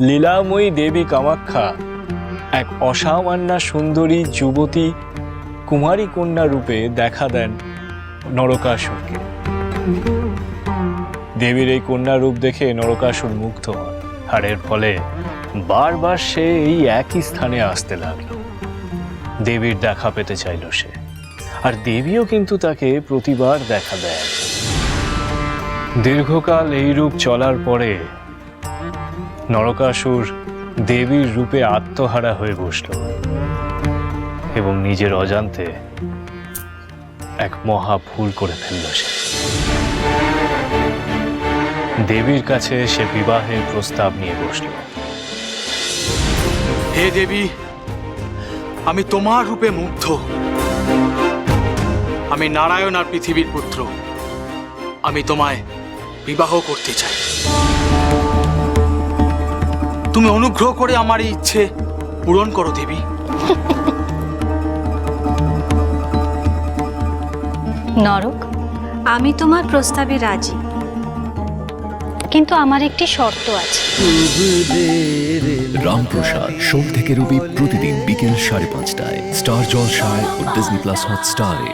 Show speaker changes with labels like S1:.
S1: লীলাময়ী দেবী কামাখ্যা, এক অসামান্যা সুন্দরী যুবতী কুমারী কন্যা রূপে দেখা দেন নরকাসুরকে। দেবীর এই কন্যা রূপ দেখে নরকাসুর মুগ্ধ হন আর এর ফলে বারবার সে এই একই স্থানে আসতে লাগল। দেবীর দেখা পেতে চাইল সে। আর দেবীও কিন্তু তাকে প্রতিবার দেখা দেয়। দীর্ঘকাল এই রূপ চলার পরে নরকাসুর দেবীর রূপে আত্মহারা হয়ে বসল এবং নিজের অজান্তে এক মহা ভুল করে ফেলল সে। দেবীর কাছে সে বিবাহের প্রস্তাব নিয়ে বসল।
S2: হে দেবী, আমি তোমার রূপে মুগ্ধ। আমি নারায়ণ আর পৃথিবীর পুত্র। আমি তোমায় বিবাহ করতে চাই। তুমি অনুগ্রহ করে আমার এই ইচ্ছে পূরণ করো দেবী।
S3: নরক
S4: আমি তোমার প্রস্তাবে রাজি।
S3: কিন্তু আমার একটি শর্ত আছে।
S5: রামপ্রসাদ সোম থেকে রবি প্রতিদিন বিকেল সাড়ে পাঁচটায়। স্টার জলসায় ও ডিজনি প্লাস হটস্টারে।